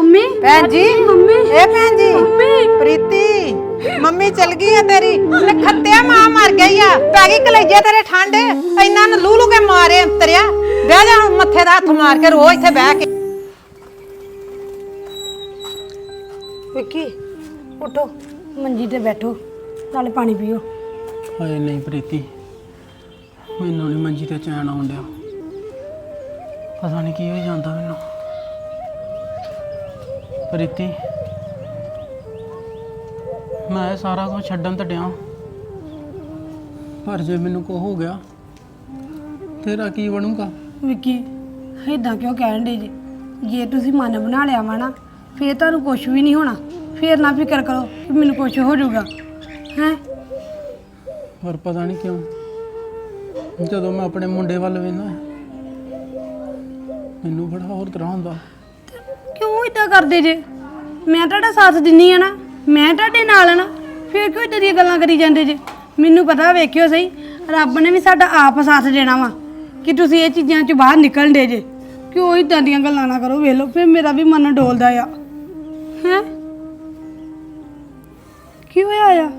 Mummy? ਭੈਣ ਜੀ mummy. ਇਹ ਭੈਣ ਜੀ ਮੰਮੀ। ਪ੍ਰੀਤੀ ਮੰਮੀ ਚਲ ਗਈ ਆ ਤੇਰੀ। ਤੇ ਖੱਤਿਆ ਮਾਂ ਮਰ ਗਈ ਆ। ਪੈ ਗਈ ਕਲੇਜੇ ਤੇਰੇ ਠੰਡ। ਇੰਨਾ ਨੂੰ ਲੂ ਲੂ ਕੇ ਮਾਰੇ ਅੰਤਰਿਆ ਬਹਿ ਜਾ ਹੁਣ ਮੱਥੇ ਦਾ ਹੱਥ ਮਾਰ ਕੇ ਰੋ ਇੱਥੇ ਬਹਿ ਕੇ। ਵਿੱਕੀ ਉਠੋ। ਮੰਜੀ ਤੇ ਬੈਠੋ। ਨਾਲੇ ਪਾਣੀ ਪੀਓ। ਹਾਏ ਨਹੀਂ ਪ੍ਰੀਤੀ। ਮੈਨੂੰ ਨਹੀਂ ਮੰਜੀ ਤੇ ਚੈਨ ਆਉਣ ਡਿਆ। ਪਤਾ ਨਹੀਂ ਕੀ ਹੋ ਜਾਂਦਾ ਮੈਨੂੰ। ਪ੍ਰੀਤੀ। ਮੈਂ ਸਾਰਾ ਕੁਝ ਛੱਡਣ ਤੇ ਡਿਆ। ਪਰ ਜੇ ਮੈਨੂੰ ਕੋ ਹੋ ਗਿਆ ਤੇਰਾ ਕੀ ਬਣੂਗਾ? ਵਿੱਕੀ ਏਦਾਂ ਕਿਉਂ ਕਹਿਣ ਦੇ ਜੀ? ਜੇ ਤੁਸੀਂ ਮਨ ਬਣਾ ਲਿਆ ਵਾ ਨਾ ਫੇਰ ਤੁਹਾਨੂੰ ਕੁਝ ਵੀ ਨਹੀਂ ਹੋਣਾ। ਫੇਰ ਨਾ ਫਿਕਰ ਕਰੋ ਕਿ ਮੈਨੂੰ ਕੁਝ ਹੋ ਜਾਊਗਾ। ਹੈ? ਪਰ ਪਤਾ ਨਹੀਂ ਕਿਉਂ ਜਦੋਂ ਮੈਂ ਆਪਣੇ ਮੁੰਡੇ ਵੱਲ ਵੇਖਦਾ ਮੈਨੂੰ ਬੜਾ ਹੋਰ ਤਰ੍ਹਾਂ ਹੁੰਦਾ। ਕਿਉਂ ਇਦਾਂ ਕਰਦੇ ਜੇ? ਮੈਂ ਤੁਹਾਡਾ ਸਾਥ ਦਿੰਨੀ ਆ ਨਾ, ਮੈਂ ਤੁਹਾਡੇ ਨਾਲ ਆ ਨਾ, ਫਿਰ ਕਿਉਂ ਇਦਾਂ ਦੀਆਂ ਗੱਲਾਂ ਕਰੀ ਜਾਂਦੇ ਜੇ? ਮੈਨੂੰ ਪਤਾ ਵੇਖਿਓ ਸਹੀ, ਰੱਬ ਨੇ ਵੀ ਸਾਡਾ ਆਪ ਸਾਥ ਦੇਣਾ ਵਾ ਕਿ ਤੁਸੀਂ ਇਹ ਚੀਜ਼ਾਂ ਚ ਬਾਹਰ ਨਿਕਲਣ ਦੇ ਜੇ। ਕਿਉਂ ਇਦਾਂ ਦੀਆਂ ਗੱਲਾਂ ਨਾ ਕਰੋ, ਵੇਖ ਲਓ, ਫਿਰ ਮੇਰਾ ਵੀ ਮਨ ਡੋਲਦਾ ਆ। ਹੈ? ਕੀ ਹੋਇਆ ਆ?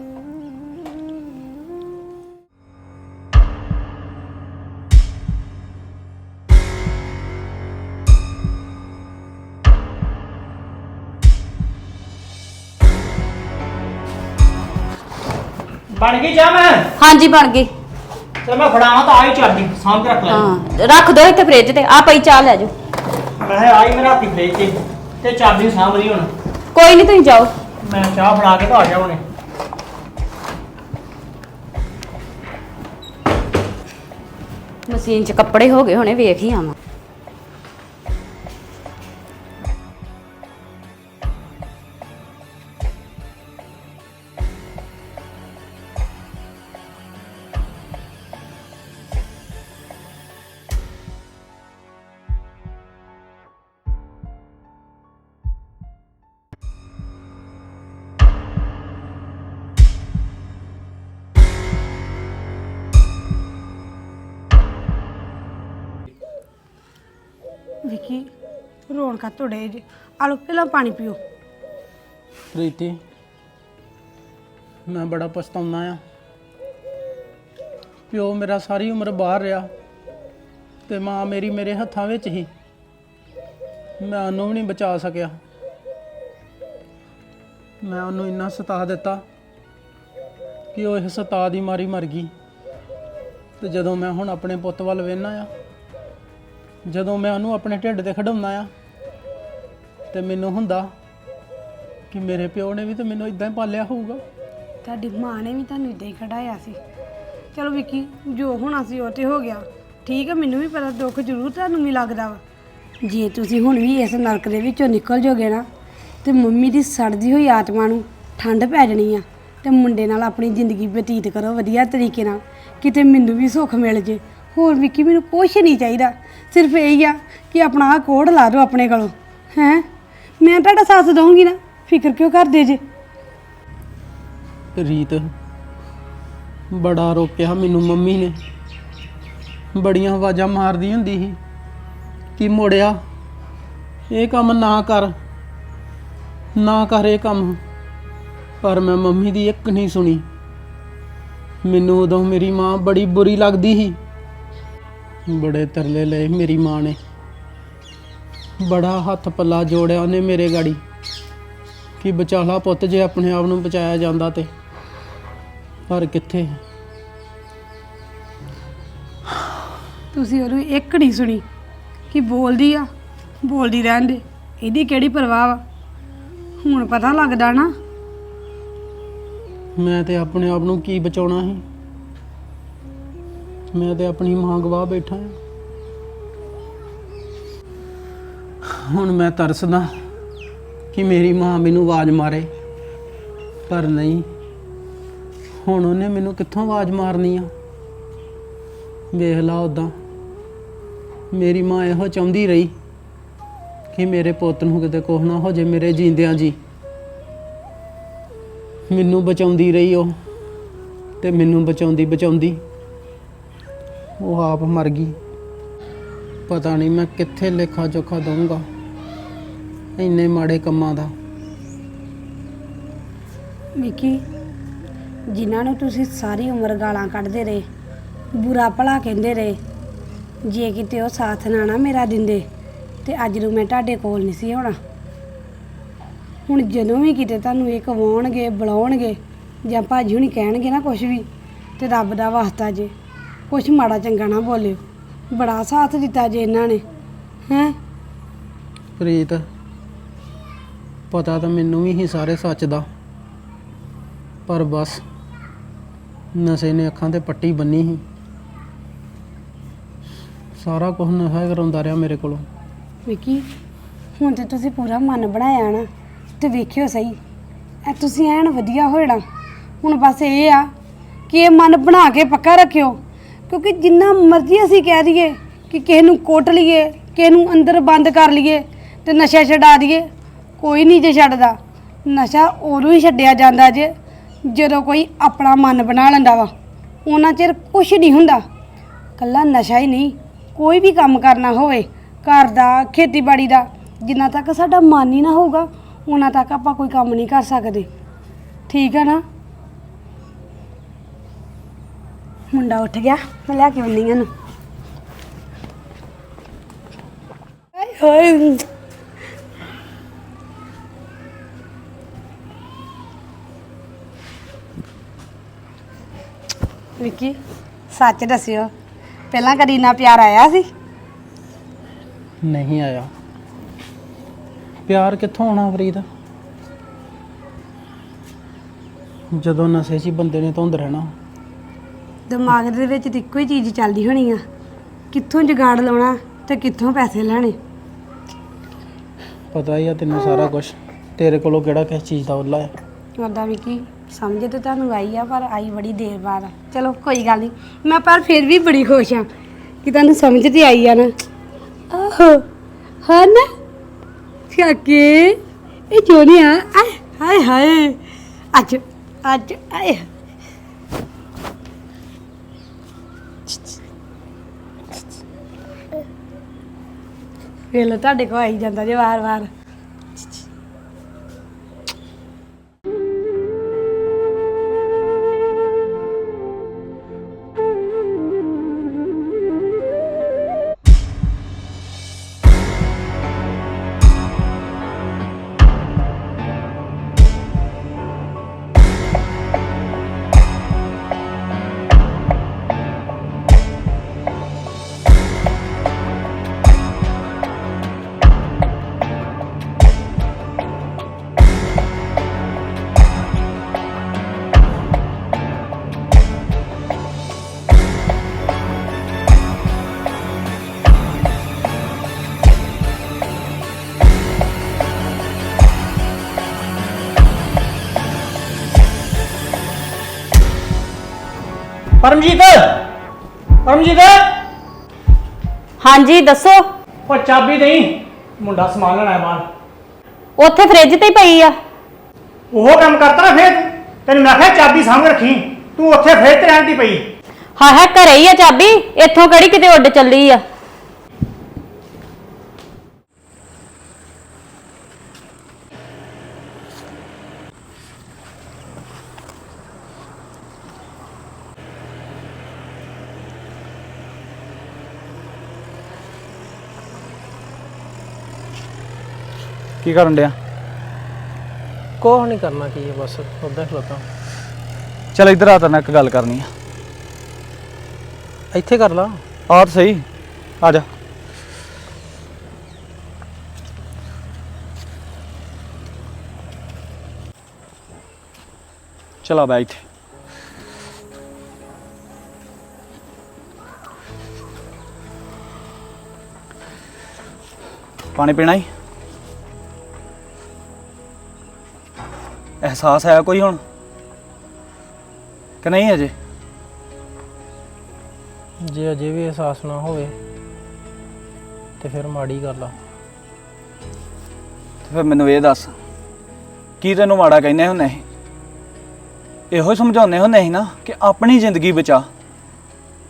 ਬਣ ਗਈ ਜਾ ਮੈਂ ਹਾਂਜੀ ਬਣ ਗਈ। ਤੇ ਮੈਂ ਫੜਾਵਾਂ ਤਾਂ ਆਈ ਚਾਬੀ ਸਾਂਭ ਕੇ ਰੱਖ ਲੈ। ਹਾਂ ਰੱਖ ਦੋ ਇੱਥੇ ਫ੍ਰਿਜ ਤੇ ਆ ਪਈ ਚਾਹ ਲੈ ਜਾਓ। ਮੈਂ ਕਿਹਾ ਆਈ ਮੇਰਾ ਹੱਥੀ ਫ੍ਰਿਜ ਤੇ ਤੇ ਚਾਬੀ ਸਾਂਭ ਲਈ ਹੁਣ। ਕੋਈ ਨਹੀਂ ਤੁਸੀਂ ਜਾਓ। ਮੈਂ ਚਾਹ ਫੜਾ ਕੇ ਤਾਂ ਆ ਹੁਣੇ। ਮਸ਼ੀਨ 'ਚ ਕੱਪੜੇ ਹੋ ਗਏ ਹੋਣੇ ਵੇਖ ਹੀ ਆਵਾਂ। ਵਿੱਕੀ ਰੋਣ ਕਾ ਤੁਹਾਡੇ ਜੇ। ਆ ਲਓ ਪਹਿਲਾਂ ਪਾਣੀ ਪੀਓ? ਪ੍ਰੀਤੀ, ਮੈਂ ਬੜਾ ਪਛਤਾਉਣਾ ਆ। ਪਿਓ ਮੇਰਾ ਸਾਰੀ ਉਮਰ ਬਾਹਰ ਰਿਹਾ ਤੇ ਮਾਂ ਮੇਰੀ ਮੇਰੇ ਹੱਥਾਂ ਵਿੱਚ ਹੀ ਮੈਂ ਉਹਨੂੰ ਵੀ ਨਹੀਂ ਬਚਾ ਸਕਿਆ। ਮੈਂ ਉਹਨੂੰ ਇੰਨਾ ਸਤਾ ਦਿੱਤਾ ਕਿ ਉਹ ਇਹ ਸਤਾ ਦੀ ਮਾਰੀ ਮਰ ਗਈ। ਤੇ ਜਦੋਂ ਮੈਂ ਹੁਣ ਆਪਣੇ ਪੁੱਤ ਵੱਲ ਵੇਖਣਾ ਆ ਜਦੋਂ ਮੈਂ ਉਹਨੂੰ ਆਪਣੇ ਢਿੱਡ ਤੇ ਖੜਾਉਣਾ ਆ, ਤੇ ਮੈਨੂੰ ਹੁੰਦਾ ਕਿ ਮੇਰੇ ਪਿਓ ਨੇ ਵੀ ਤਾਂ ਮੈਨੂੰ ਇਦਾਂ ਹੀ ਪਾਲਿਆ ਹੋਊਗਾ। ਤੁਹਾਡੀ ਮਾਂ ਨੇ ਵੀ ਤੁਹਾਨੂੰ ਇਦਾਂ ਹੀ ਖੜਾਇਆ ਸੀ। ਚਲੋ ਵਿੱਕੀ, ਜੋ ਹੋਣਾ ਸੀ ਉਹ ਤੇ ਹੋ ਗਿਆ। ਠੀਕ ਹੈ ਮੈਨੂੰ ਵੀ ਪਤਾ, ਦੁੱਖ ਜ਼ਰੂਰ ਤੁਹਾਨੂੰ ਵੀ ਲੱਗਦਾ ਵਾ। ਜੇ ਤੁਸੀਂ ਹੁਣ ਵੀ ਇਸ ਨਰਕ ਦੇ ਵਿੱਚੋਂ ਨਿਕਲ ਜਾਓਗੇ ਨਾ, ਤੇ ਮੰਮੀ ਦੀ ਸੜਦੀ ਹੋਈ ਆਤਮਾ ਨੂੰ ਠੰਡ ਪੈ ਜਾਣੀ ਆ, ਤੇ ਮੁੰਡੇ ਨਾਲ ਆਪਣੀ ਜ਼ਿੰਦਗੀ ਬਤੀਤ ਕਰੋ ਵਧੀਆ ਤਰੀਕੇ ਨਾਲ। ਕਿਤੇ ਮੈਨੂੰ ਵੀ ਸੁੱਖ ਮਿਲ ਜੇ ਹੋਰ ਵਿੱਕੀ ਮੈਨੂੰ ਕੁਛ ਨਹੀਂ ਚਾਹੀਦਾ। ਸਿਰਫ ਇਹ ਹੀ ਆ ਕਿ ਆਪਣਾ ਆਹ ਕੋਡ ਲਾ ਦਿਓ ਆਪਣੇ ਕੋਲੋਂ। ਹੈ? ਮੈਂ ਤੁਹਾਡਾ ਸਾਥ ਦਊਂਗੀ ਨਾ। ਫਿਕਰ ਕਿਉਂ ਕਰਦੇ ਜੇ? ਰੀਤ, ਬੜਾ ਰੋਕਿਆ ਮੈਨੂੰ ਮੰਮੀ ਨੇ। ਬੜੀਆਂ ਆਵਾਜ਼ਾਂ ਮਾਰਦੀ ਹੁੰਦੀ ਸੀ ਕਿ ਮੋੜਿਆ, ਇਹ ਕੰਮ ਨਾ ਕਰ। ਨਾ ਕਰ ਇਹ ਕੰਮ। ਪਰ ਮੈਂ ਮੰਮੀ ਦੀ ਇੱਕ ਨਹੀਂ ਸੁਣੀ। ਮੈਨੂੰ ਉਦੋਂ ਮੇਰੀ ਮਾਂ ਬੜੀ ਬੁਰੀ ਲੱਗਦੀ ਸੀ। ਬੜੇ ਤਰਲੇ ਲਏ ਮੇਰੀ ਮਾਂ ਨੇ। ਬੜਾ ਹੱਥ ਪੱਲਾ ਜੋੜਿਆ ਉਹਨੇ ਮੇਰੇ ਗਾੜੀ ਕਿ ਬਚਾਲਾ ਪੁੱਤ ਜੇ ਆਪਣੇ ਆਪ ਨੂੰ ਬਚਾਇਆ ਜਾਂਦਾ ਤੇ ਪਰ ਕਿੱਥੇ? ਤੁਸੀਂ ਉਹਨੂੰ ਇੱਕ ਨਹੀਂ ਸੁਣੀ ਕਿ ਬੋਲਦੀ ਆ ਬੋਲਦੀ ਰਹਿਣ ਦੇ। ਇਹਦੀ ਕਿਹੜੀ ਪਰਵਾਹ ਵਾ? ਹੁਣ ਪਤਾ ਲੱਗਦਾ ਨਾ। ਮੈਂ ਤੇ ਆਪਣੇ ਆਪ ਨੂੰ ਕੀ ਬਚਾਉਣਾ ਸੀ? ਮੈਂ ਤੇ ਆਪਣੀ ਮਾਂ ਗਵਾ ਬੈਠਾ ਹਾਂ। ਹੁਣ ਮੈਂ ਤਰਸਦਾ ਕਿ ਮੇਰੀ ਮਾਂ ਮੈਨੂੰ ਆਵਾਜ਼ ਮਾਰੇ, ਪਰ ਨਹੀਂ। ਹੁਣ ਉਹਨੇ ਮੈਨੂੰ ਕਿੱਥੋਂ ਆਵਾਜ਼ ਮਾਰਨੀ ਆ? ਵੇਖ ਲਾ ਉਦਾਂ ਮੇਰੀ ਮਾਂ ਇਹੋ ਚਾਹੁੰਦੀ ਰਹੀ ਕਿ ਮੇਰੇ ਪੁੱਤ ਨੂੰ ਕਿਤੇ ਕੁਛ ਨਾ ਹੋ ਜੇ ਮੇਰੇ ਜੀਂਦਿਆਂ ਜੀ। ਮੈਨੂੰ ਬਚਾਉਂਦੀ ਰਹੀ ਉਹ ਤੇ ਮੈਨੂੰ ਬਚਾਉਂਦੀ ਬਚਾਉਂਦੀ ਉਹ ਆਪ ਮਰ ਗਈ। ਪਤਾ ਨਹੀਂ ਮੈਂ ਕਿੱਥੇ ਲੇਖਾ ਜੋਖਾ ਦਊਂਗਾ ਇੰਨੇ ਮਾੜੇ ਕੰਮਾਂ ਦਾ। ਵਿੱਕੀ, ਜਿਨ੍ਹਾਂ ਨੂੰ ਤੁਸੀਂ ਸਾਰੀ ਉਮਰ ਗਾਲਾਂ ਕੱਢਦੇ ਰਹੇ, ਬੁਰਾ ਭਲਾ ਕਹਿੰਦੇ ਰਹੇ, ਜੇ ਕਿਤੇ ਉਹ ਸਾਥ ਨਾ ਨਾ ਮੇਰਾ ਦਿੰਦੇ, ਤੇ ਅੱਜ ਨੂੰ ਮੈਂ ਤੁਹਾਡੇ ਕੋਲ ਨਹੀਂ ਸੀ ਹੋਣਾ। ਹੁਣ ਜਦੋਂ ਵੀ ਕਿਤੇ ਤੁਹਾਨੂੰ ਇਹ ਕਵਾਉਣਗੇ, ਬੁਲਾਉਣਗੇ, ਜਾਂ ਭਾਜੀ ਹੁਣੀ ਕਹਿਣਗੇ ਨਾ ਕੁਝ ਵੀ, ਤੇ ਰੱਬ ਦਾ ਵਾਸਤਾ ਜੇ। ਕੁਝ ਮਾੜਾ ਚੰਗਾ ਨਾ ਬੋਲਿਓ। ਬੜਾ ਸਾਥ ਦਿੱਤਾ ਜੇ ਇਹਨਾਂ ਨੇ ਹੈਂ? ਪ੍ਰੀਤ ਪਤਾ ਤਾਂ ਮੈਨੂੰ ਵੀ ਹੀ ਸਾਰੇ ਸੱਚ ਦਾ। ਪਰ ਬਸ ਨਸ਼ੇ ਨੇ ਅੱਖਾਂ ਤੇ ਪੱਟੀ ਬੰਨੀ ਸੀ। ਸਾਰਾ ਕੁਝ ਨਸ਼ਾ ਕਰਾਉਂਦਾ ਰਿਹਾ ਮੇਰੇ ਕੋਲੋਂ। ਵਿੱਕੀ ਹੁਣ ਤੇ ਤੁਸੀਂ ਪੂਰਾ ਮਨ ਬਣਾਇਆ ਨਾ ਤੇ ਵੇਖਿਓ ਸਹੀ। ਐ ਤੁਸੀਂ ਐਨ ਵਧੀਆ ਹੋਣਾ ਹੁਣ ਬਸ ਇਹ ਆ ਕਿ ਇਹ ਮਨ ਬਣਾ ਕੇ ਪੱਕਾ ਰੱਖਿਓ। ਕਿਉਂਕਿ ਜਿੰਨਾ ਮਰਜ਼ੀ ਅਸੀਂ ਕਹਿ ਦਈਏ ਕਿ ਕਿਸੇ ਨੂੰ ਕੋਟ ਲਈਏ, ਕਿਸੇ ਨੂੰ ਅੰਦਰ ਬੰਦ ਕਰ ਲਈਏ ਤੇ ਨਸ਼ਾ ਛਡਾ ਦਈਏ, ਕੋਈ ਨਹੀਂ ਜੇ ਛੱਡਦਾ। ਨਸ਼ਾ ਉਦੋਂ ਹੀ ਛੱਡਿਆ ਜਾਂਦਾ ਜੇ ਜਦੋਂ ਕੋਈ ਆਪਣਾ ਮਨ ਬਣਾ ਲੈਂਦਾ ਵਾ। ਉਹਨਾਂ ਚਿਰ ਕੁਝ ਨਹੀਂ ਹੁੰਦਾ। ਕੱਲਾ ਨਸ਼ਾ ਹੀ ਨਹੀਂ, ਕੋਈ ਵੀ ਕੰਮ ਕਰਨਾ ਹੋਵੇ, ਘਰ ਦਾ, ਖੇਤੀਬਾੜੀ ਦਾ, ਜਿੰਨਾ ਤੱਕ ਸਾਡਾ ਮਨ ਹੀ ਨਾ ਹੋਊਗਾ, ਉਹਨਾਂ ਤੱਕ ਆਪਾਂ ਕੋਈ ਕੰਮ ਨਹੀਂ ਕਰ ਸਕਦੇ। ਠੀਕ ਹੈ ਨਾ? ਮੁੰਡਾ ਉੱਠ ਗਿਆ ਮੈਂ ਲੈ ਕੇ ਆਉਂਦੀ ਹਾਂ ਨੂੰ ਹਾਏ ਹਾਏ। ਵਿੱਕੀ। ਸੱਚ ਦੱਸਿਓ ਪਹਿਲਾਂ ਕਦੀ ਨਾ ਪਿਆਰ ਆਇਆ ਸੀ? ਨਹੀਂ ਆਇਆ। ਪਿਆਰ ਕਿੱਥੋਂ ਆਉਣਾ ਪ੍ਰੀਤ? ਜਦੋਂ ਨਸ਼ੇ 'ਚ ਹੀ ਬੰਦੇ ਨੇ ਧੁੰਦ ਰਹਿਣਾ। ਦਿਮਾਗ ਦੇ ਵਿੱਚ ਤਾਂ ਇੱਕੋ ਹੀ ਚੀਜ਼ ਚੱਲਦੀ ਹੋਣੀ ਆ। ਕਿੱਥੋਂ ਜੁਗਾੜ ਲਾਉਣਾ ਤੇ ਕਿੱਥੋਂ ਪੈਸੇ ਲੈਣੇ? ਪਤਾ ਹੀ ਆ ਤੈਨੂੰ ਸਾਰਾ ਕੁਝ ਤੇਰੇ ਕੋਲੋਂ ਕਿਹੜਾ ਕਿਸ ਚੀਜ਼ ਦਾ ਉੱਲਾ ਹੈ ਉਹਦਾ ਵੀ ਕੀ? ਸਮਝ ਤੇ ਤੁਹਾਨੂੰ ਆਈ ਆ ਪਰ ਆਈ ਬੜੀ ਦੇਰ ਬਾਅਦ। ਆ। ਚਲੋ ਕੋਈ ਗੱਲ ਨਹੀਂ। ਮੈਂ ਪਰ ਫਿਰ ਵੀ ਬੜੀ ਖੁਸ਼ ਆ ਕਿ ਤੁਹਾਨੂੰ ਸਮਝ ਤੇ ਆਈ ਆ ਨਾ। ਆਹੋ ਹਾਂ ਨਾ ਕਾਕੇ ਇਹ ਜੋਨੀਆ ਆਏ ਹਾਏ ਹਾਏ। ਅੱਜ ਅੱਜ ਆਏ। ਵੇਲੇ ਤੁਹਾਡੇ ਕੋ ਆਈ ਜਾਂਦਾ ਜੇ ਵਾਰ-ਵਾਰ। ਪਰਮਜੀਤ! ਪਰਮਜੀਤ! ਹਾਂਜੀ ਦੱਸੋ। ਉਹ ਚਾਬੀ ਦੇਈ ਮੁੰਡਾ ਸਮਾਨ ਲੈਣਾ ਹੈ ਬਾਹਰ। ਉੱਥੇ ਫ੍ਰਿਜ ਤੇ ਹੀ ਪਈ ਆ। ਉਹ ਕੰਮ ਕਰਤਾ ਨਾ ਫੇਰ? ਤੈਨੂੰ ਮੈਂ ਕਿਹਾ ਚਾਬੀ ਸਾਂਭ ਰੱਖੀ ਤੂੰ ਉੱਥੇ ਫੇਰ ਤੇ ਰਹਿਣ ਦੀ ਪਈ। ਹਾਂ ਹੈ ਘਰੇ ਹੀ ਆ ਚਾਬੀ? ਇੱਥੋਂ ਕਿਹੜੀ ਕਿਤੇ ਉੱਡ ਚੱਲੀ ਆ? ਕੀ ਕਰਨ ਡਿਆ? ਕੋਹ ਨਹੀਂ ਕਰਨਾ ਕੀ ਹੈ ਬਸ ਉਦਾਂ ਖਲੋਤਾ। ਚਲ ਇੱਧਰ ਆ ਤੇਰੇ ਨਾਲ ਇੱਕ ਗੱਲ ਕਰਨੀ ਆ। ਇੱਥੇ ਕਰ ਲਾ। ਆ ਤਾਂ ਸਹੀ। ਆ ਜਾ। ਚਲਾ ਬੈ ਇੱਥੇ। ਪਾਣੀ ਪੀਣਾ ਹੀ ਅਹਿਸਾਸ ਹੈ ਕੋਈ ਹੁਣ? ਕਿ ਨਹੀਂ ਅਜੇ? ਜੇ ਅਜੇ ਵੀ ਅਹਿਸਾਸ ਨਾ ਹੋਵੇ ਤੇ ਫਿਰ ਮਾੜੀ ਗੱਲ ਆ। ਤੇ ਫਿਰ ਮੈਨੂੰ ਇਹ ਦੱਸ ਕੀ ਤੈਨੂੰ ਮਾੜਾ ਕਹਿੰਦੇ ਹੁੰਦੇ ਸੀ? ਇਹੋ ਹੀ ਸਮਝਾਉਂਦੇ ਹੁੰਦੇ ਸੀ ਨਾ ਕਿ ਆਪਣੀ ਜ਼ਿੰਦਗੀ ਬਚਾ।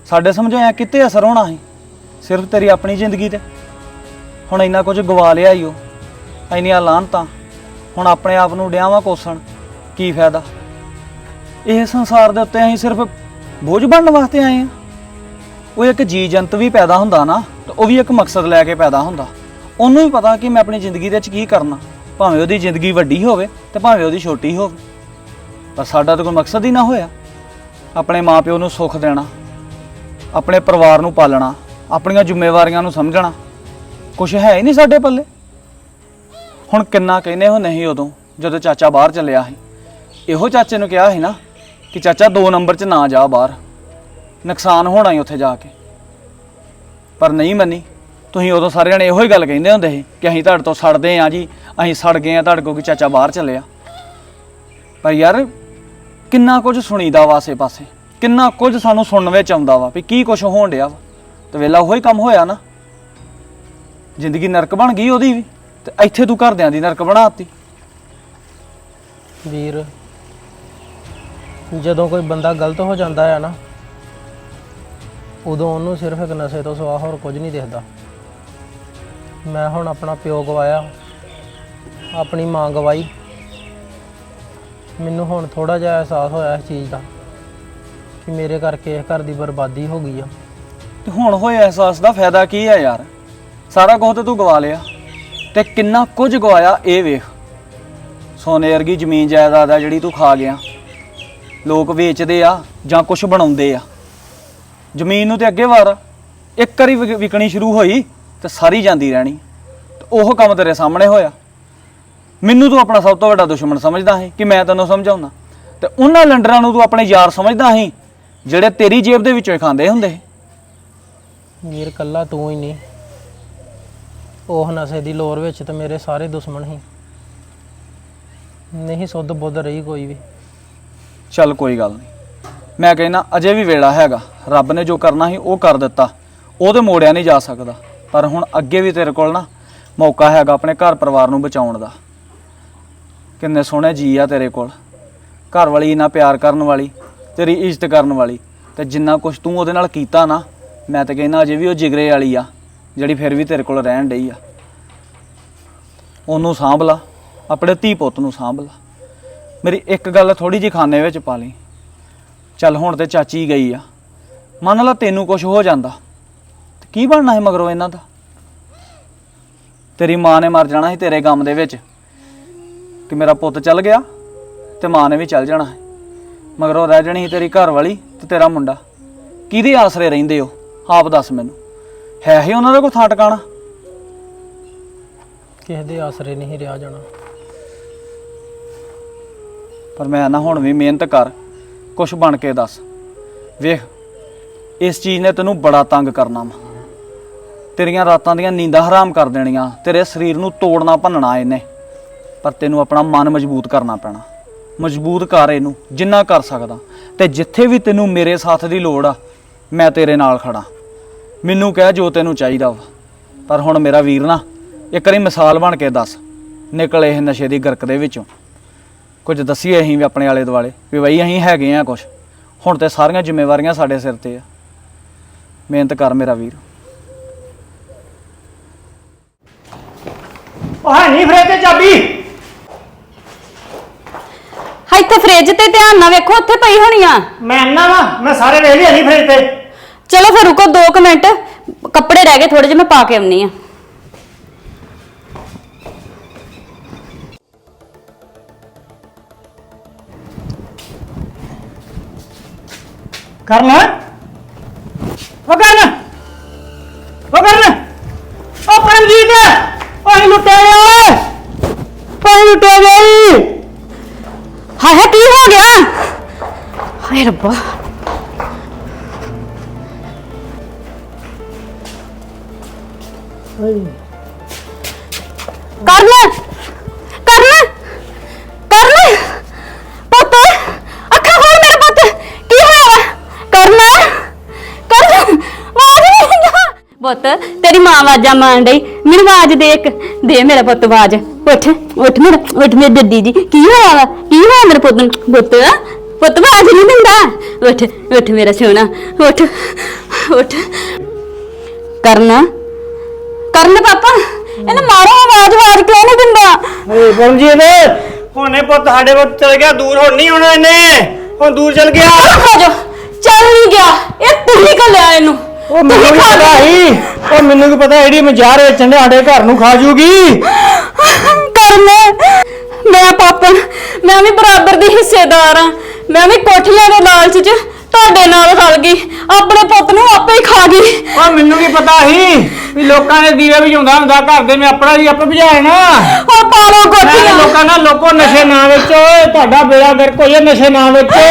ਸਾਡੇ ਸਮਝਾਇਆ ਕਿਤੇ ਅਸਰ ਹੋਣਾ ਸੀ? ਸਿਰਫ ਤੇਰੀ ਆਪਣੀ ਜ਼ਿੰਦਗੀ ਤੇ। ਹੁਣ ਇੰਨਾ ਕੁਝ ਗਵਾ ਲਿਆ ਈ ਉਹ ਇੰਨੀਆਂ ਲਾਹਨਤਾਂ। ਹੁਣ ਆਪਣੇ ਆਪ ਨੂੰ ਡਿਆਵਾਂ ਕੋਸਣ। ਕੀ ਫਾਇਦਾ? ਇਹ ਸੰਸਾਰ ਦੇ ਉੱਤੇ ਅਸੀਂ ਸਿਰਫ ਬੋਝ ਬਣਨ ਵਾਸਤੇ ਆਏ ਆ ਉਹ ਇੱਕ ਜੀ ਜੰਤ ਵੀ ਪੈਦਾ ਹੁੰਦਾ ਨਾ, ਤੇ ਉਹ ਵੀ ਇੱਕ ਮਕਸਦ ਲੈ ਕੇ ਪੈਦਾ ਹੁੰਦਾ। ਉਹਨੂੰ ਵੀ ਪਤਾ ਕਿ ਮੈਂ ਆਪਣੀ ਜ਼ਿੰਦਗੀ ਦੇ ਵਿੱਚ ਕੀ ਕਰਨਾ। ਭਾਵੇਂ ਉਹਦੀ ਜ਼ਿੰਦਗੀ ਵੱਡੀ ਹੋਵੇ ਤੇ ਭਾਵੇਂ ਉਹਦੀ ਛੋਟੀ ਹੋਵੇ। ਪਰ ਸਾਡਾ ਤਾਂ ਕੋਈ ਮਕਸਦ ਹੀ ਨਾ ਹੋਇਆ। ਆਪਣੇ ਮਾਪਿਓ ਨੂੰ ਸੁੱਖ ਦੇਣਾ, ਆਪਣੇ ਪਰਿਵਾਰ ਨੂੰ ਪਾਲਣਾ, ਆਪਣੀਆਂ ਜ਼ਿੰਮੇਵਾਰੀਆਂ ਨੂੰ ਸਮਝਣਾ ਕੁਝ ਹੈ ਹੀ ਨਹੀਂ ਸਾਡੇ ਪੱਲੇ। ਹੁਣ ਕਿੰਨਾ ਕਹਿੰਦੇ ਹੋ, ਨਹੀਂ ਉਦੋਂ, ਜਦੋਂ ਚਾਚਾ ਬਾਹਰ ਚੱਲਿਆ ਸੀ। ਇਹੋ ਚਾਚੇ ਨੂੰ ਕਿਹਾ ਸੀ ਨਾ ਕਿ ਚਾਚਾ 2 ਨੰਬਰ 'ਚ ਨਾ ਜਾ ਬਾਹਰ। ਨੁਕਸਾਨ ਹੋਣਾ ਹੀ ਉੱਥੇ ਜਾ ਕੇ। ਪਰ ਨਹੀਂ ਮੰਨੀ। ਤੁਸੀਂ ਉਦੋਂ ਸਾਰੇ ਜਣੇ ਇਹੋ ਹੀ ਗੱਲ ਕਹਿੰਦੇ ਹੁੰਦੇ ਸੀ ਕਿ ਅਸੀਂ ਤੁਹਾਡੇ ਤੋਂ ਸੜਦੇ ਆ ਜੀ, ਅਸੀਂ ਸੜ ਗਏ ਆ ਤੁਹਾਡੇ ਕੋਲ ਕਿ ਚਾਚਾ ਬਾਹਰ ਚੱਲਿਆ ਪਰ ਯਾਰ ਕਿੰਨਾ ਕੁਝ ਸੁਣੀਦਾ ਵਾ ਆਸੇ ਪਾਸੇ। ਕਿੰਨਾ ਕੁਝ ਸਾਨੂੰ ਸੁਣਨ ਵਿੱਚ ਆਉਂਦਾ ਵਾ ਵੀ ਕੀ ਕੁਝ ਹੋਣ ਡਿਆ ਵਾ। ਤੇ ਵੇਲਾ ਉਹੀ ਕੰਮ ਹੋਇਆ ਨਾ। ਜ਼ਿੰਦਗੀ ਨਰਕ ਬਣ ਗਈ ਉਹਦੀ ਵੀ। ਤੇ ਇੱਥੇ ਤੂੰ ਘਰਦਿਆਂ ਦੀ ਨਰਕ ਬਣਾਤੀ ਵੀਰ ਜਦੋਂ ਕੋਈ ਬੰਦਾ ਗਲਤ ਹੋ ਜਾਂਦਾ ਹੈ ਨਾ, ਉਦੋਂ ਉਹਨੂੰ ਸਿਰਫ ਇੱਕ ਨਸ਼ੇ ਤੋਂ ਸਿਵਾ ਹੋਰ ਕੁਝ ਨਹੀਂ ਦਿਖਦਾ। ਮੈਂ ਹੁਣ ਆਪਣਾ ਪਿਓ ਗਵਾਇਆ, ਆਪਣੀ ਮਾਂ ਗਵਾਈ। ਮੈਨੂੰ ਹੁਣ ਥੋੜਾ ਜਿਹਾ ਅਹਿਸਾਸ ਹੋਇਆ ਇਸ ਚੀਜ਼ ਦਾ ਕਿ ਮੇਰੇ ਕਰਕੇ ਇਸ ਘਰ ਦੀ ਬਰਬਾਦੀ ਹੋ ਗਈ ਆ। ਤੇ ਹੁਣ ਹੋਏ ਅਹਿਸਾਸ ਦਾ ਫਾਇਦਾ ਕੀ ਹੈ ਯਾਰ? ਸਾਰਾ ਕੁਝ ਤੇ ਤੂੰ ਗਵਾ ਲਿਆ। ਤੇ ਕਿੰਨਾ ਕੁਝ ਗਵਾਇਆ ਇਹ ਵੇਖ। ਸੋਨੇ ਵਰਗੀ ਜ਼ਮੀਨ ਜਾਇਦਾਦ ਆ ਜਿਹੜੀ ਤੂੰ ਖਾ ਗਿਆ। ਲੋਕ ਵੇਚਦੇ ਆ ਜਾਂ ਕੁਝ ਬਣਾਉਂਦੇ ਆ। ਜ਼ਮੀਨ ਨੂੰ ਤੇ ਅੱਗੇ ਵਾਰ, ਇੱਕ ਵਾਰੀ ਵਿਕ- ਵਿਕਣੀ ਸ਼ੁਰੂ ਹੋਈ ਤੇ ਸਾਰੀ ਜਾਂਦੀ ਰਹਿਣੀ। ਤੇ ਉਹ ਕੰਮ ਤੇਰੇ ਸਾਹਮਣੇ ਹੋਇਆ। ਮੈਨੂੰ ਤੂੰ ਆਪਣਾ ਸਭ ਤੋਂ ਵੱਡਾ ਦੁਸ਼ਮਣ ਸਮਝਦਾ ਸੀ ਕਿ ਮੈਂ ਤੈਨੂੰ ਸਮਝਾਉਣਾ। ਤੇ ਉਹਨਾਂ ਲੰਡਰਾਂ ਨੂੰ ਤੂੰ ਆਪਣੇ ਯਾਰ ਸਮਝਦਾ ਸੀ, ਜਿਹੜੇ ਤੇਰੀ ਜੇਬ ਦੇ ਵਿੱਚੋਂ ਹੀ ਖਾਂਦੇ ਹੁੰਦੇ ਸੀ। ਵੀਰ ਕੱਲਾ ਤੂੰ ਹੀ ਨਹੀਂ। ਉਹ ਨਸ਼ੇ ਦੀ ਲੋਰ ਵਿੱਚ ਤੇ ਮੇਰੇ ਸਾਰੇ ਦੁਸ਼ਮਣ ਸੀ। ਨਹੀਂ ਸੁੱਧ ਬੁੱਧ ਰਹੀ ਕੋਈ ਵੀ। ਚੱਲ ਕੋਈ ਗੱਲ ਨਹੀਂ। ਮੈਂ ਕਹਿੰਦਾ ਅਜੇ ਵੀ ਵੇਲਾ ਹੈਗਾ। ਰੱਬ ਨੇ ਜੋ ਕਰਨਾ ਸੀ ਉਹ ਕਰ ਦਿੱਤਾ। ਉਹ ਤੇ ਮੋੜਿਆ ਨਹੀਂ ਜਾ ਸਕਦਾ। ਪਰ ਹੁਣ ਅੱਗੇ ਵੀ ਤੇਰੇ ਕੋਲ ਨਾ ਮੌਕਾ ਹੈਗਾ ਆਪਣੇ ਘਰ ਪਰਿਵਾਰ ਨੂੰ ਬਚਾਉਣ ਦਾ। ਕਿੰਨੇ ਸੋਹਣੇ ਜੀ ਆ ਤੇਰੇ ਕੋਲ। ਘਰ ਵਾਲੀ ਇੰਨਾ ਪਿਆਰ ਕਰਨ ਵਾਲੀ, ਤੇਰੀ ਇੱਜ਼ਤ ਕਰਨ ਵਾਲੀ। ਤੇ ਜਿੰਨਾ ਕੁਝ ਤੂੰ ਉਹਦੇ ਨਾਲ ਕੀਤਾ ਨਾ, ਮੈਂ ਤਾਂ ਕਹਿੰਦਾ ਅਜੇ ਵੀ ਉਹ ਜਿਗਰੇ ਵਾਲੀ ਆ, ਜਿਹੜੀ ਫਿਰ ਵੀ ਤੇਰੇ ਕੋਲ ਰਹਿਣ ਡਈ ਆ। ਉਹਨੂੰ ਸਾਂਭ ਲਾ, ਆਪਣੇ ਧੀ ਪੁੱਤ ਨੂੰ ਸਾਂਭ ਲਾ। ਮੇਰੀ ਇੱਕ ਗੱਲ ਥੋੜੀ ਜਿਹੀ ਖਾਨੇ ਵਿੱਚ ਪਾ ਲਈ। ਚੱਲ ਹੁਣ ਤੇ ਚਾਚੀ ਗਈ ਆ। ਮੰਨ ਲਾ ਤੈਨੂੰ ਕੁਝ ਹੋ ਜਾਂਦਾ। ਤੇ ਕੀ ਬਣਨਾ ਹੈ ਮਗਰੋਂ ਇਹਨਾਂ ਦਾ? ਤੇਰੀ ਮਾਂ ਨੇ ਮਰ ਜਾਣਾ ਸੀ ਤੇਰੇ ਗਮ ਦੇ ਵਿੱਚ। ਕਿ ਮੇਰਾ ਪੁੱਤ ਚੱਲ ਗਿਆ ਤੇ ਮਾਂ ਨੇ ਵੀ ਚੱਲ ਜਾਣਾ ਹੈ ਮਗਰੋਂ ਰਹਿ ਜਾਣੀ ਸੀ ਤੇਰੀ ਘਰ ਵਾਲੀ ਤੇ ਤੇਰਾ ਮੁੰਡਾ। ਕਿਹਦੇ ਆਸਰੇ ਰਹਿੰਦੇ ਹੋ? ਆਪ ਦੱਸ ਮੈਨੂੰ। ਹੈ ਹੀ ਉਹਨਾਂ ਦਾ ਕੋਈ ਥਾਂ ਟਿਕਾਣਾ? ਕਿਸੇ ਦੇ ਆਸਰੇ ਨਹੀਂ ਰਿਹਾ ਜਾਣਾ। ਪਰ ਮੈਂ ਨਾ ਹੁਣ ਵੀ ਮਿਹਨਤ ਕਰ, ਕੁਛ ਬਣ ਕੇ ਦੱਸ। ਵੇਖ, ਇਸ ਚੀਜ਼ ਨੇ ਤੈਨੂੰ ਬੜਾ ਤੰਗ ਕਰਨਾ ਵਾ। ਤੇਰੀਆਂ ਰਾਤਾਂ ਦੀਆਂ ਨੀਂਦਾਂ ਹਰਾਮ ਕਰ ਦੇਣੀਆਂ, ਤੇਰੇ ਸਰੀਰ ਨੂੰ ਤੋੜਨਾ ਭੰਨਣਾ ਇਹਨੇ। ਪਰ ਤੈਨੂੰ ਆਪਣਾ ਮਨ ਮਜ਼ਬੂਤ ਕਰਨਾ ਪੈਣਾ। ਮਜ਼ਬੂਤ ਕਰ ਇਹਨੂੰ, ਜਿੰਨਾ ਕਰ ਸਕਦਾ। ਤੇ ਜਿੱਥੇ ਵੀ ਤੈਨੂੰ ਮੇਰੇ ਸਾਥ ਦੀ ਲੋੜ ਆ, ਮੈਂ ਤੇਰੇ ਨਾਲ ਖੜਾ। ਮੈਨੂੰ ਕਹਿ ਜੋ ਤੈਨੂੰ ਚਾਹੀਦਾ ਵਾ। ਪਰ ਹੁਣ ਮੇਰਾ ਵੀਰ ਨਾ, ਇੱਕ ਵਾਰੀ ਮਿਸਾਲ ਬਣ ਕੇ ਦੱਸ। ਨਿਕਲ ਇਹ ਨਸ਼ੇ ਦੀ ਗਰਕ ਦੇ ਵਿੱਚੋਂ। ਕੁਝ ਦਸੀਏ ਅਸੀਂ ਵੀ ਆਪਣੇ ਆਲੇ ਦੁਆਲੇ ਵੀ ਬਈ ਅਸੀਂ ਹੈਗੇ ਆ ਕੁਝ ਹੁਣ ਤੇ ਸਾਰੀਆਂ ਜ਼ਿੰਮੇਵਾਰੀਆਂ ਸਾਡੇ ਸਿਰ ਤੇ ਆ। ਮਿਹਨਤ ਕਰ ਮੇਰਾ ਵੀਰ। ਉਹ ਹੈ ਨਹੀਂ ਫਰੇ ਤੇ ਚਾਬੀ। ਹਾਂ ਇੱਥੇ ਫ੍ਰਿਜ ਤੇ ਧਿਆਨ ਨਾਲ ਵੇਖੋ ਉੱਥੇ ਪਈ ਹੋਣੀ ਆ। ਮੈਂ ਨਾ ਵਾ ਮੈਂ ਸਾਰੇ ਵੇਖ ਲਿਆ ਨਹੀਂ ਫਰੇ ਤੇ। ਚਲੋ ਫਿਰ ਰੁਕੋ 2 ਮਿੰਟ ਕੱਪੜੇ ਰਹਿ ਗਏ ਥੋੜੇ ਜਿਹੇ ਮੈਂ ਪਾ ਕੇ ਆਉਣੀ ਆ ਕਰਨ। ਉਹ ਕਰਨ। ਉਹ ਕਰਨ। ਉਹ ਪਰਮਜੀਤ। ਪਾਣੀ ਲੁੱਟਿਆ ਗਿਆ ਪਾਣੀ ਲੁੱਟਿਆ ਗਿਆ ਹਾਏ, ਕੀ ਹੋ ਗਿਆ? ਹਾਏ ਰੱਬਾ। ਆਵਾਜ਼ਾਂ ਮਾਰਨ ਡਈ। ਮੈਨੂੰ ਆਵਾਜ਼ ਦੇ ਇੱਕ ਦੇ ਮੇਰਾ ਪੁੱਤ ਆਵਾਜ਼। ਉੱਠ ਉੱਠ ਮੇਰਾ ਉੱਠ ਮੇਰੀ ਦੱਦੀ ਜੀ। ਕੀ ਹੋਇਆ ਵਾ? ਕੀ ਹੋਇਆ ਮੇਰੇ ਪੁੱਤ ਨੂੰ? ਪੁੱਤ ਪੁੱਤ ਆਵਾਜ਼ ਨਹੀਂ ਦਿੰਦਾ। ਉੱਠ ਉੱਠ ਮੇਰਾ ਸੋਹਣਾ। ਉੱਠ ਉੱਠ। ਕਰਨ ਕਰਨ ਪਾਪਾ ਇਹਨੇ ਮਾਰੋ ਆਵਾਜ਼ ਆਵਾਜ਼ ਕਿਉਂ ਨਹੀਂ ਦਿੰਦਾ? ਏ ਪਰਮਜੀਤ ਹੁਣੇ ਪੁੱਤ ਸਾਡੇ ਕੋਲ ਚਲ ਗਿਆ ਦੂਰ ਹੁਣ ਨਹੀਂ ਹੋਣਾ ਇਹਨੇ। ਹੁਣ ਦੂਰ ਚਲ ਗਿਆ। ਜਾ ਚੱਲ ਨਹੀਂ ਗਿਆ। ਇਹ ਤੂੰ ਹੀ ਘੱਲਿਆ ਇਹਨੂੰ। ਉਹ ਮੈਨੂੰ ਕੀ ਪਤਾ ਸੀ। ਉਹ ਮੈਨੂੰ ਕੀ ਪਤਾ ਇਹਦੀ ਮਜ਼ਾਰ ਵੇਚਣ ਦੇ ਸਾਡੇ ਘਰ ਨੂੰ ਖਾ ਜੂਗੀ। ਕਰਮ ਮੈਂ ਪਾਪਨ ਮੈਂ ਵੀ ਬਰਾਬਰ ਦੀ ਹਿੱਸੇਦਾਰ ਆ ਮੈਂ ਵੀ ਕੋਠੀਆਂ ਦੇ ਲਾਲਚ 'ਚ ਤੁਹਾਡੇ ਨਾਲ ਰਲ ਗਈ। ਆਪਣੇ ਪੁੱਤ ਨੂੰ ਆਪੇ ਹੀ ਖਾ ਗਈ। ਉਹ ਮੈਨੂੰ ਕੀ ਪਤਾ ਸੀ ਵੀ ਲੋਕਾਂ ਦੇ ਦੀਵੇ ਵਜਾਉਂਦਾ ਹੁੰਦਾ ਘਰ ਦੇ ਮੈਂ ਆਪਣਾ ਹੀ ਆਪੇ ਵਜਾਏ ਨਾ ਹੁਣ ਪਾਲੋ ਮੈਂ ਕੋਠੀਆਂ। ਲੋਕਾਂ ਨਾਲ ਲੋਕੋ ਨਸ਼ੇ ਨਾ ਵੇਚੋ ਓਏ ਤੁਹਾਡਾ ਬੇੜਾ ਗਰਕ ਹੋਈ ਹੈ ਨਸ਼ੇ ਨਾ ਵੇਚੋ।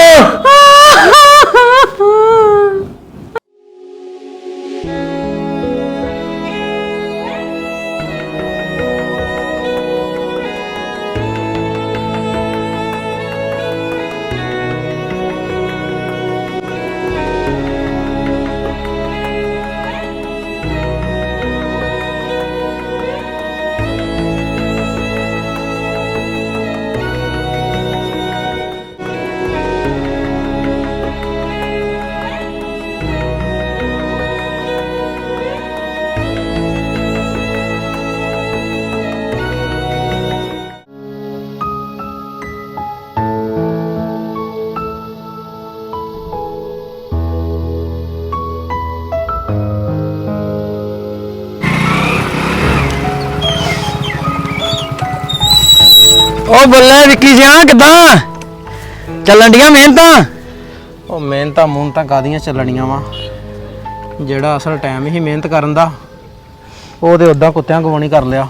ਉਹ ਬੱਲੇ ਵਿੱਕੀ ਸਿਆ ਕਿਦਾਂ? ਚੱਲਣ ਡੀਆਂ ਮਿਹਨਤਾਂ? ਉਹ ਮਿਹਨਤਾਂ ਮੂਹਨਤਾਂ ਕਾਦੀਆਂ ਚੱਲਣੀਆਂ ਵਾ? ਜਿਹੜਾ ਅਸਲ ਟਾਈਮ ਹੀ ਮਿਹਨਤ ਕਰਨ ਦਾ ਉਹ ਤੇ ਉਦਾਂ ਕੁੱਤਿਆਂ ਗਵਾਣੀ ਕਰ ਲਿਆ।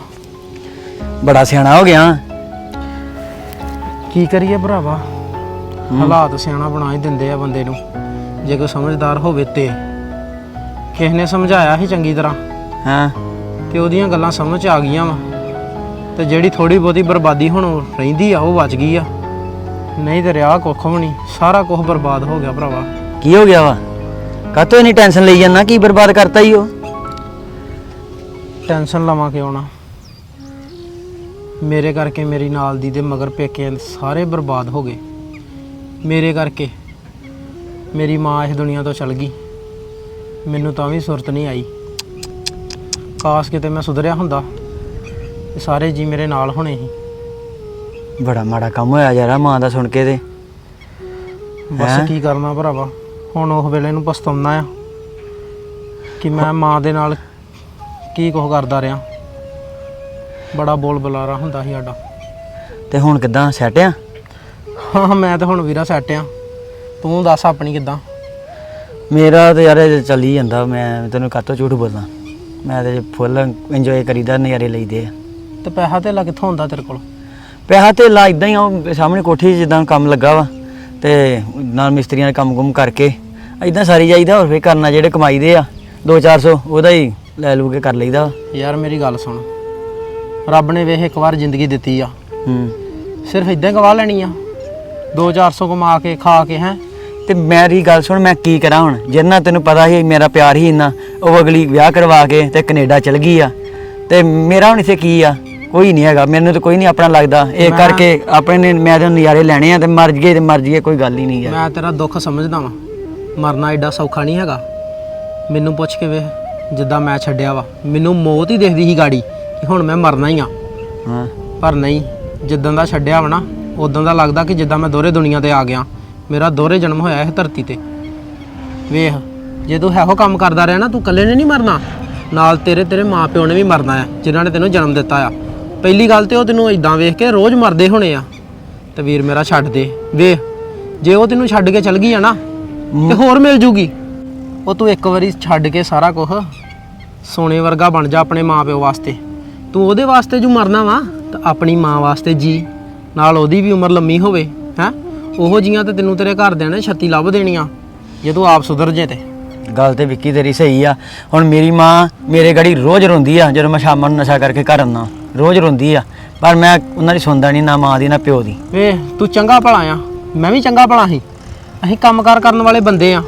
ਬੜਾ ਸਿਆਣਾ ਹੋ ਗਿਆ। ਕੀ ਕਰੀਏ ਭਰਾਵਾ? ਹਾਲਾਤ ਸਿਆਣਾ ਬਣਾ ਹੀ ਦਿੰਦੇ ਆ ਬੰਦੇ ਨੂੰ। ਜੇ ਕੋਈ ਸਮਝਦਾਰ ਹੋਵੇ ਤੇ। ਕਿਸ ਨੇ ਸਮਝਾਇਆ ਸੀ ਚੰਗੀ ਤਰ੍ਹਾਂ। ਹਾਂ? ਤੇ ਉਹਦੀਆਂ ਗੱਲਾਂ ਸਮਝ 'ਚ ਆ ਗਈਆਂ ਵਾ। ਤੇ ਜਿਹੜੀ ਥੋੜੀ ਬਹੁਤੀ ਬਰਬਾਦੀ ਹੁਣ ਰਹਿੰਦੀ ਆ ਉਹ ਬਚ ਗਈ ਆ। ਨਹੀਂ ਤੇ ਰਿਆ ਕੁੱਖ ਵੀ ਨਹੀਂ। ਸਾਰਾ ਕੁਝ ਬਰਬਾਦ ਹੋ ਗਿਆ ਭਰਾਵਾ। ਕੀ ਹੋ ਗਿਆ ਵਾ? ਕਾਤੋਂ ਇਨੀ ਟੈਨਸ਼ਨ ਲਈ ਜਾਂਦਾ? ਕੀ ਬਰਬਾਦ ਕਰਤਾ ਈ ਉਹ? ਟੈਨਸ਼ਨ ਲਵਾਂ ਕਿਉਂ ਨਾ? ਮੇਰੇ ਕਰਕੇ ਮੇਰੀ ਨਾਲ ਦੀ ਦੇ ਮਗਰ ਪੇਕੇ ਸਾਰੇ ਬਰਬਾਦ ਹੋ ਗਏ। ਮੇਰੇ ਕਰਕੇ ਮੇਰੀ ਮਾਂ ਇਸ ਦੁਨੀਆ ਤੋਂ ਚਲ ਗਈ। ਮੈਨੂੰ ਤਾਂ ਵੀ ਸੁਰਤ ਨਹੀਂ ਆਈ। ਕਾਸ਼ ਕਿਤੇ ਮੈਂ ਸੁਧਰਿਆ ਹੁੰਦਾ। ਤੇ ਸਾਰੇ ਜੀ ਮੇਰੇ ਨਾਲ ਹੋਣੇ ਸੀ। ਬੜਾ ਮਾੜਾ ਕੰਮ ਹੋਇਆ ਯਾਰਾ ਮਾਂ ਦਾ ਸੁਣ ਕੇ ਤੇ। ਹੈਂ? ਬਸ ਕੀ ਕਰਨਾ ਭਰਾਵਾ ਹੁਣ ਉਹ ਵੇਲੇ ਨੂੰ ਪਛਤਾਉਣਾ ਆ। ਕਿ ਮੈਂ ਮਾਂ ਦੇ ਨਾਲ ਕੀ ਕੁਝ ਕਰਦਾ ਰਿਹਾ। ਬੜਾ ਬੋਲ ਬੁਲਾਰਾ ਹੁੰਦਾ ਸੀ ਸਾਡਾ। ਤੇ ਹੁਣ ਕਿਦਾਂ ਸੈਟ ਆ? ਹਾਂ ਮੈਂ ਤਾਂ ਹੁਣ ਵੀਰਾ ਸੈੱਟ ਆ। ਤੂੰ ਦੱਸ ਆਪਣੀ ਕਿੱਦਾਂ? ਮੇਰਾ ਤੇ ਯਾਰ ਇਹ ਚੱਲੀ ਜਾਂਦਾ ਮੈਂ ਤੈਨੂੰ ਕਾਤੋਂ ਝੂਠ ਬੋਲਾਂ। ਮੈਂ ਤੇ ਫੁੱਲ ਇੰਜੋਏ ਕਰੀਦਾ ਨਜ਼ਾਰੇ ਲਈਦੇ ਆ। ਤੇ ਪੈਸਾ ਧੇਲਾ ਕਿੱਥੋਂ ਹੁੰਦਾ ਤੇਰੇ ਕੋਲ? ਪੈਸਾ ਤੇ ਲਾ ਇਦਾਂ ਹੀ ਆ ਉਹ ਸਾਹਮਣੇ ਕੋਠੀ 'ਚ ਜਿੱਦਾਂ ਕੰਮ ਲੱਗਾ ਵਾ ਤੇ ਨਾਲ ਮਿਸਤਰੀਆਂ ਦੇ ਕੰਮ ਕੁਮ ਕਰਕੇ ਇਦਾਂ ਸਾਰੀ ਜਾਈਦਾ ਹੋਰ ਫੇਰ ਕਰਨਾ ਜਿਹੜੇ ਕਮਾਈਦੇ ਆ 2-400 ਉਹਦਾ ਹੀ ਲੈ ਲੂ ਕੇ ਕਰ ਲਈਦਾ ਵਾ। ਯਾਰ ਮੇਰੀ ਗੱਲ ਸੁਣ। ਰੱਬ ਨੇ ਵੇਖ ਇੱਕ ਵਾਰ ਜ਼ਿੰਦਗੀ ਦਿੱਤੀ ਆ। ਹੂੰ। ਸਿਰਫ ਇਦਾਂ ਗਵਾ ਲੈਣੀ ਆ। 2-400 ਕਮਾ ਕੇ ਖਾ ਕੇ ਹੈ। ਤੇ ਮੇਰੀ ਗੱਲ ਸੁਣ ਮੈਂ ਕੀ ਕਰਾਂ ਹੁਣ? ਜਿੰਨਾ ਤੈਨੂੰ ਪਤਾ ਸੀ ਮੇਰਾ ਪਿਆਰ ਹੀ ਇੰਨਾ। ਉਹ ਅਗਲੀ ਵਿਆਹ ਕਰਵਾ ਕੇ ਤੇ ਕੈਨੇਡਾ ਚਲ ਗਈ ਆ। ਤੇ ਮੇਰਾ ਹੁਣ ਇੱਥੇ ਕੀ ਆ? ਕੋਈ ਨਹੀਂ ਹੈਗਾ ਮੈਨੂੰ ਤਾਂ ਕੋਈ ਨਹੀਂ ਆਪਣਾ ਲੱਗਦਾ। ਇਹ ਕਰਕੇ ਆਪਣੇ ਨੇ ਮੈਂ ਤਾਂ ਨਜ਼ਾਰੇ ਲੈਣੇ ਆ ਤੇ ਮਰ ਜਗੇ ਤੇ ਮਰ ਜਗੇ ਕੋਈ ਗੱਲ ਹੀ ਨਹੀਂ ਹੈ। ਮੈਂ ਤੇਰਾ ਦੁੱਖ ਸਮਝਦਾ ਵਾਂ। ਮਰਨਾ ਐਡਾ ਸੌਖਾ ਨਹੀਂ ਹੈਗਾ। ਮੈਨੂੰ ਪੁੱਛ ਕੇ ਵੇਖ ਜਿੱਦਾਂ ਮੈਂ ਛੱਡਿਆ ਵਾ। ਮੈਨੂੰ ਮੌਤ ਹੀ ਦਿਖਦੀ ਸੀ ਗਾੜੀ ਕਿ ਹੁਣ ਮੈਂ ਮਰਨਾ ਹੀ ਆ। ਹਾਂ। ਪਰ ਨਹੀਂ ਜਿੱਦਾਂ ਦਾ ਛੱਡਿਆ ਵਾ ਨਾ ਉਦੋਂ ਦਾ ਲੱਗਦਾ ਕਿ ਜਿੱਦਾਂ ਮੈਂ ਦੋਹਰੇ ਦੁਨੀਆ ਤੇ ਆ ਗਿਆ। ਮੇਰਾ ਦੋਹਰੇ ਜਨਮ ਹੋਇਆ ਇਸ ਧਰਤੀ ਤੇ। ਵੇਖ ਜੇ ਤੂੰ ਇਹੋ ਕੰਮ ਕਰਦਾ ਰਿਹਾ ਨਾ ਤੂੰ ਇਕੱਲੇ ਨੇ ਨਹੀਂ ਮਰਨਾ। ਨਾਲ ਤੇਰੇ ਤੇਰੇ ਮਾਪਿਓ ਨੇ ਵੀ ਮਰਨਾ ਆ ਜਿਨ੍ਹਾਂ ਨੇ ਤੈਨੂੰ ਜਨਮ ਦਿੱਤਾ ਆ। ਪਹਿਲੀ ਗੱਲ ਤੇ ਉਹ ਤੈਨੂੰ ਇਦਾਂ ਵੇਖ ਕੇ ਰੋਜ਼ ਮਰਦੇ ਹੋਣੇ ਆ। ਤੇ ਵੀਰ ਮੇਰਾ ਛੱਡ ਦੇ। ਵੇਖ, ਜੇ ਉਹ ਤੈਨੂੰ ਛੱਡ ਕੇ ਚਲ ਗਈ ਆ ਨਾ, ਤੇ ਹੋਰ ਮਿਲ ਜੂਗੀ। ਉਹ ਤੂੰ ਇੱਕ ਵਾਰੀ ਛੱਡ ਕੇ ਸਾਰਾ ਕੁਝ ਸੋਨੇ ਵਰਗਾ ਬਣ ਜਾ ਆਪਣੇ ਮਾਪਿਓ ਵਾਸਤੇ। ਤੂੰ ਉਹਦੇ ਵਾਸਤੇ ਜੋ ਮਰਨਾ ਵਾ, ਤਾਂ ਆਪਣੀ ਮਾਂ ਵਾਸਤੇ ਜੀ। ਨਾਲ ਉਹਦੀ ਵੀ ਉਮਰ ਲੰਮੀ ਹੋਵੇ, ਹੈ? ਉਹੋ ਜੀਆਂ ਤੇ ਤੈਨੂੰ ਤੇਰੇ ਘਰਦਿਆਂ ਨੇ ਛੱਤੀ ਲੱਭ ਦੇਣੀਆਂ, ਜੇ ਤੂੰ ਆਪ ਸੁਧਰ ਜੇ ਤੇ। ਗੱਲ ਤੇ ਵਿੱਕੀ ਤੇਰੀ ਸਹੀ ਆ। ਹੁਣ ਮੇਰੀ ਮਾਂ ਮੇਰੇ ਗੜੀ ਰੋਜ਼ ਰੋਂਦੀ ਆ, ਜਦੋਂ ਮੈਂ ਸ਼ਾਮਾਂ ਨੂੰ ਨਸ਼ਾ ਕਰਕੇ ਘਰ ਆਉਂਦਾ। ਰੋਜ਼ ਰੋਂਦੀ ਆ, ਪਰ ਮੈਂ ਉਹਨਾਂ ਦੀ ਸੁਣਦਾ ਨਹੀਂ ਨਾ ਮਾਂ ਦੀ, ਨਾ ਪਿਓ ਦੀ। ਵੇ, ਤੂੰ ਚੰਗਾ ਭਲਾ ਆ। ਮੈਂ ਵੀ ਚੰਗਾ ਭਲਾ ਸੀ। ਅਸੀਂ ਕੰਮਕਾਰ ਕਰਨ ਵਾਲੇ ਬੰਦੇ ਆ।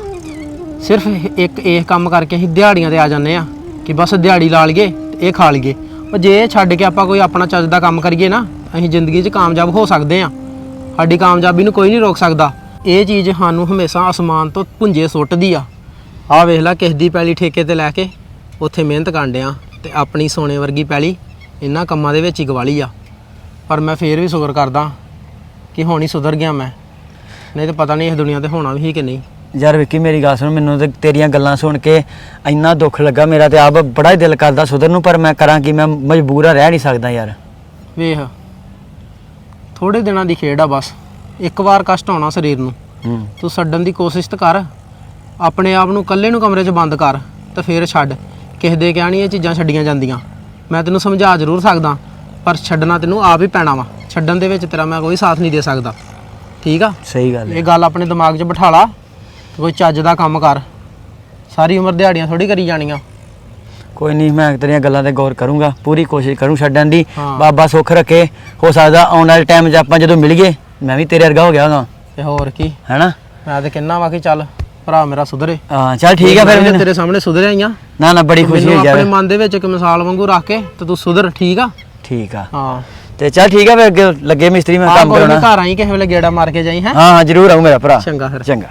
ਸਿਰਫ ਇੱਕ ਇਹ ਕੰਮ ਕਰਕੇ ਅਸੀਂ ਦਿਹਾੜੀਆਂ ਤੇ ਆ ਜਾਂਦੇ ਆ ਕਿ ਬਸ ਦਿਹਾੜੀ ਲਾ ਲਈਏ ਤੇ ਇਹ ਖਾ ਲਈਏ। ਉਹ ਜੇ ਇਹ ਛੱਡ ਕੇ ਆਪਾਂ ਕੋਈ ਆਪਣਾ ਚੱਜ ਦਾ ਕੰਮ ਕਰੀਏ ਨਾ, ਅਸੀਂ ਜ਼ਿੰਦਗੀ 'ਚ ਕਾਮਯਾਬ ਹੋ ਸਕਦੇ ਆ। ਸਾਡੀ ਕਾਮਯਾਬੀ ਨੂੰ ਕੋਈ ਨਹੀਂ ਰੋਕ ਸਕਦਾ। ਇਹ ਚੀਜ਼ ਸਾਨੂੰ ਹਮੇਸ਼ਾ ਅਸਮਾਨ ਤੋਂ ਪੁੰਜੇ ਸੁੱਟਦੀ ਆ। ਆਹ ਵੇਖ ਲੈ, ਕਿਸ ਦੀ ਪੈਲੀ ਠੇਕੇ ਤੇ ਲੈ ਕੇ ਉੱਥੇ ਮਿਹਨਤ ਕਰਨ ਡਿਆ ਤੇ ਆਪਣੀ ਸੋਨੇ ਵਰਗੀ ਪੈਲੀ ਇਹਨਾਂ ਕੰਮਾਂ ਦੇ ਵਿੱਚ ਹੀ ਗਵਾਲੀ ਆ। ਪਰ ਮੈਂ ਫੇਰ ਵੀ ਸ਼ੁਕਰ ਕਰਦਾ ਕਿ ਹੁਣ ਹੀ ਸੁਧਰ ਗਿਆ ਮੈਂ। ਨਹੀਂ ਤੇ ਪਤਾ ਨਹੀਂ ਇਸ ਦੁਨੀਆ ਤੇ ਹੋਣਾ ਵੀ ਸੀ ਕਿ ਨਹੀਂ। ਯਾਰ ਵਿੱਕੀ ਮੇਰੀ ਗੱਲ ਸੁਣ ਮੈਨੂੰ ਤੇ ਤੇਰੀਆਂ ਗੱਲਾਂ ਸੁਣ ਕੇ ਇੰਨਾ ਦੁੱਖ ਲੱਗਾ ਮੇਰਾ ਤੇ ਆਪ ਬੜਾ ਹੀ ਦਿਲ ਕਰਦਾ ਸੁਧਰ ਨੂੰ ਪਰ ਮੈਂ ਕਰਾਂ ਕਿ ਮੈਂ ਮਜਬੂਰ ਆ ਰਹਿ ਨਹੀਂ ਸਕਦਾ ਯਾਰ। ਵੇਖ ਥੋੜੇ ਦਿਨਾਂ ਦੀ ਖੇਡ ਆ ਬਸ। ਇੱਕ ਵਾਰ ਕਸ਼ਟ ਆਉਣਾ ਸਰੀਰ ਨੂੰ। ਹੂੰ। ਤੂੰ ਛੱਡਣ ਦੀ ਕੋਸ਼ਿਸ਼ ਤਾਂ ਕਰ ਆਪਣੇ ਆਪ ਨੂੰ ਇਕੱਲੇ ਨੂੰ ਕਮਰੇ 'ਚ ਬੰਦ ਕਰ ਤੇ ਫੇਰ ਛੱਡ। ਕਿਸੇ ਦੇ ਕਹਿਣੀ ਇਹ ਚੀਜ਼ਾਂ ਛੱਡੀਆਂ ਜਾਂਦੀਆਂ। ਮੈਂ ਤੈਨੂੰ ਸਮਝਾ ਜ਼ਰੂਰ ਸਕਦਾ ਪਰ ਛੱਡਣਾ ਤੈਨੂੰ ਆਪ ਹੀ ਪੈਣਾ ਵਾ। ਛੱਡਣ ਦੇ ਵਿੱਚ ਤੇਰਾ ਮੈਂ ਕੋਈ ਸਾਥ ਨਹੀਂ ਦੇ ਸਕਦਾ। ਠੀਕ ਆ? ਸਹੀ ਗੱਲ ਇਹ ਗੱਲ ਆਪਣੇ ਦਿਮਾਗ 'ਚ ਬਿਠਾ ਲਾ ਕੋਈ ਚੱਜ ਦਾ ਕੰਮ ਕਰ। ਸਾਰੀ ਉਮਰ ਦਿਹਾੜੀਆਂ ਥੋੜੀ ਕਰੀ ਜਾਣੀਆਂ। ਕੋਈ ਨਹੀਂ ਮੈਂ ਤੇਰੀਆਂ ਗੱਲਾਂ ਤੇ ਗੌਰ ਕਰੂੰਗਾ। ਪੂਰੀ ਕੋਸ਼ਿਸ਼ ਕਰੂੰ ਛੱਡਣ ਦੀ। ਬਾਬਾ ਸੁੱਖ ਰੱਖੇ। ਹੋ ਸਕਦਾ ਆਉਣ ਵਾਲੇ ਟਾਈਮ 'ਚ ਆਪਾਂ ਜਦੋਂ ਮਿਲੀਏ ਮੈਂ ਵੀ ਤੇਰੇ ਵਰਗਾ ਹੋ ਗਿਆ ਹਾਂ ਤੇ ਹੋਰ ਕੀ? ਹੈਨਾ? ਮੈਂ ਤੇ ਕਹਿੰਨਾ ਵਾ ਕਿ ਚੱਲ। ਭਰਾ ਮੇਰਾ ਸੁਧਰੇ। ਹਾਂ ਚੱਲ ਠੀਕ ਹੈ ਫਿਰ ਮੈਂ ਮੈਨੂੰ- ਤੇਰੇ ਸਾਹਮਣੇ ਸੁਧਰਿਆ ਹੀ ਆ। ਨਾ ਨਾ ਬੜੀ ਖੁਸ਼ੀ ਮੈਨੂੰ ਹੋਈ ਆਪਣੇ ਯਾਰ ਮਨ ਦੇ ਵਿੱਚ ਇੱਕ ਮਿਸਾਲ ਵਾਂਗੂ ਰੱਖ ਕੇ ਤੇ ਤੂੰ ਸੁਧਰ ਠੀਕ ਆ? ਠੀਕ ਆ। ਹਾਂ। ਤੇ ਚੱਲ ਠੀਕ ਆ ਫਿਰ ਅੱਗੇ ਲੱਗੇ ਮਿਸਤਰੀ ਮੈਂ ਆ ਕੰਮ ਕੋਈ ਨੀ, ਕਰਾਉਣਾ। ਘਰ ਆਈ ਕਿਸੇ ਵੇਲੇ ਗੇੜਾ ਮਾਰ ਕੇ ਜਾਈ ਹੈ? ਹਾਂ ਹਾਂ ਜ਼ਰੂਰ ਆਉਂ ਮੇਰਾ ਭਰਾ। ਚੰਗਾ ਫਿਰ। ਚੰਗਾ।